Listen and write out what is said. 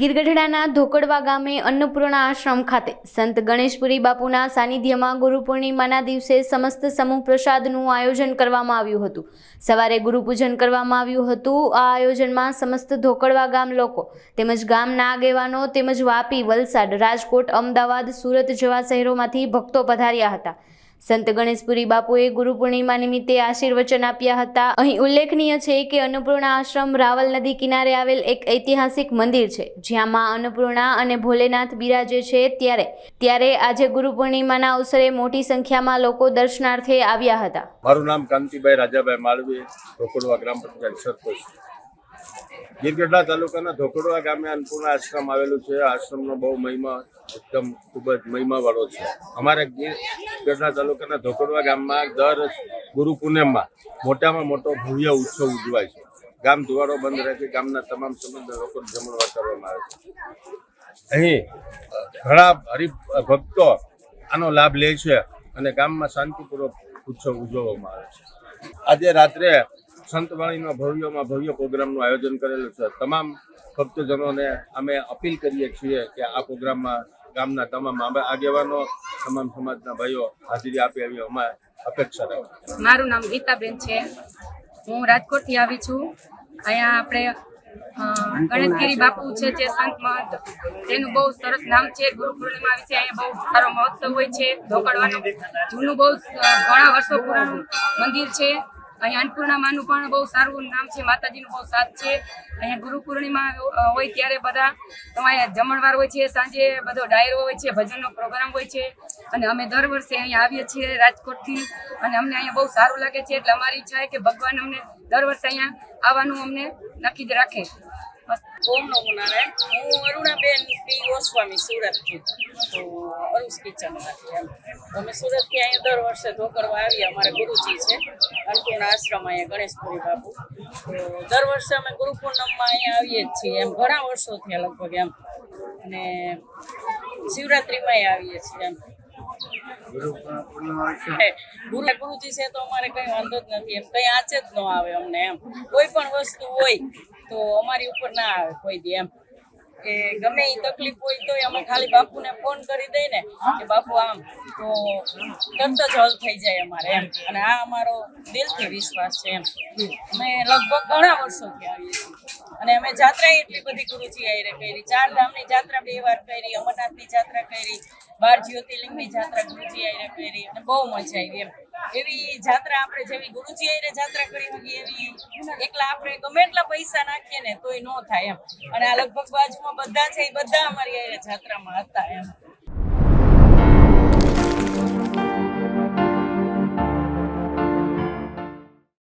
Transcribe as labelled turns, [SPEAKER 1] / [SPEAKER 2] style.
[SPEAKER 1] ગીરગઢડાના ધોકડવા ગામે અન્નપૂર્ણા આશ્રમ ખાતે સંત ગણેશપુરી બાપુના સાનિધ્યમાં ગુરુ પૂર્ણિમાના દિવસે સમસ્ત સમૂહ પ્રસાદનું આયોજન કરવામાં આવ્યું હતું. સવારે ગુરુપૂજન કરવામાં આવ્યું હતું. આ આયોજનમાં સમસ્ત ધોકડવા ગામ લોકો તેમજ ગામના આગેવાનો તેમજ વાપી, વલસાડ, રાજકોટ, અમદાવાદ, સુરત જેવા શહેરોમાંથી ભક્તો પધાર્યા હતા. સંત ગણેશપુરી બાપુએ ગુરુ પૂર્ણિમા નિમિત્તે આશીર્વચન આપ્યા હતા. અહીં ઉલ્લેખનીય છે કે અન્નપૂર્ણા આશ્રમ રાવલ નદી કિનારે આવેલ એક ઐતિહાસિક મંદિર છે, જ્યાં માં અન્નપૂર્ણા અને ભોલેનાથ બિરાજે છે ત્યારે ત્યારે આજે ગુરુ પૂર્ણિમાના અવસરે મોટી સંખ્યામાં લોકો દર્શનાર્થે આવ્યા હતા.
[SPEAKER 2] મારું નામ કાંતિભાઈ રાજાભાઈ માળવી ધોકડવા ગ્રામ પંચાયત ગીરગઢડા તાલુકાના ધોકડવા ગામે અન્નપૂર્ણા આશ્રમ આવેલું છે. આશ્રમનો બહુ મહિમા, એકદમ ખૂબ જ મહિમાવાળો છે. અમારા ગીરગઢડા તાલુકાના ધોકડવા ગામમાં દર ગુરુ પૂનમમાં મોટામાં મોટો ભવ્ય ઉત્સવ ઉજવાય છે. ગામ ધુવાડો બંધ રહે છે. ગામના તમામ સંબંધ લોકો જમણવાર કરવામાં આવે છે. અહીં ઘણા હરિભક્તો આનો લાભ લે છે અને ગામમાં શાંતિપૂર્વક ઉત્સવ ઉજવવામાં આવે છે. આજે રાત્રે સંતવાણીનો ભવ્યમાં ભવ્ય પ્રોગ્રામનું આયોજન કરેલું છે. તમામ ભક્તજનોને અમે અપીલ કરીએ છીએ કે આ પ્રોગ્રામમાં ગામના તમામ આગે- આગેવાનો, તમામ સમાજના ભાઈઓ હાજરી આપે એવી અમારે અપેક્ષા રાખે
[SPEAKER 3] મારું નામ ગીતાબેન છે. હું રાજકોટથી આવી છું. અહીંયા આપણે ગણેશગીરી બાપુ છે જે સંત મહંત. તેનું બહુ સરસ નામ છે. ગુરુ પૂર્ણિમા વિશે અહીંયા બહુ સારો મહોત્સવ હોય છે. ધોકડવાનું જૂનું બહુ ઘણા વર્ષો પુરાણું મંદિર છે. અહીંયા અન્નપૂર્ણા માનું પણ બહુ સારું નામ છે, માતાજીનું બહુ સાથ છે. અહીંયા ગુરુ પૂર્ણિમા હોય ત્યારે બધા અહીંયા જમણવાર હોય છે, સાંજે બધો ડાયરો હોય છે, ભજનનો પ્રોગ્રામ હોય છે. અને અમે દર વર્ષે અહીંયા આવીએ છીએ રાજકોટથી અને અમને અહીંયા બહુ સારું લાગે છે. એટલે અમારી ઈચ્છા કે ભગવાન અમને દર વર્ષે અહીંયા આવવાનું અમને નક્કી જ રાખે.
[SPEAKER 4] ઓમ નમો નારાયણ. હું અરુણાબેન પી ગોસ્વામી, સુરતથી. તો અરુસ કિચન રાખીએ અમે સુરતથી અહીંયા દર વર્ષે ધોકરવા આવીએ અમારા ગુરુજી છે અન્નપૂર્ણ આશ્રમ અહીંયા ગણેશપુરી બાપુ. દર વર્ષે અમે ગુરુ પૂનમમાં અહીંયા આવીએ જ છીએ એમ ઘણા વર્ષોથી લગભગ એમ. અને શિવરાત્રિમાં આવીએ છીએ એમ. ગુરુ ગુરુજી છે તો અમારે કઈ વાંધો જ નથી એમ. કઈ આંચે જ ન આવે અમને એમ. કોઈ પણ વસ્તુ હોય તો અમારી ઉપર ના આવે કોઈ દી એમ. કે ગમે એ તકલીફ હોય તો અમે ખાલી બાપુને ફોન કરી દઈ ને કે બાપુ આમ, તો તરત જ હલ થઈ જાય અમારે એમ. અને આ અમારો દિલથી વિશ્વાસ છે એમ. અમે લગભગ ઘણા વર્ષોથી આવીએ અને અમે જાત્રા એટલી બધી ગુરુજી આયરે કરી, ચાર ધામની જાત્રા બે વાર કરી, અમરનાથની જાત્રા કરી, બાર જ્યોતિર્લિંગની જાત્રા ગુરુજી આયરે કરી, અને બહુ મજા આવી એમ. એવી જાત્રા આપણે જેવી ગુરુજી આયરે જાત્રા કરી હતી એવી એકલા આપણે ગમે એટલા પૈસા નાખીએ ને તોય ન થાય એમ. અને આ લગભગ બાજુમાં બધા છે એ બધા અમારી જાત્રામાં હતા એમ.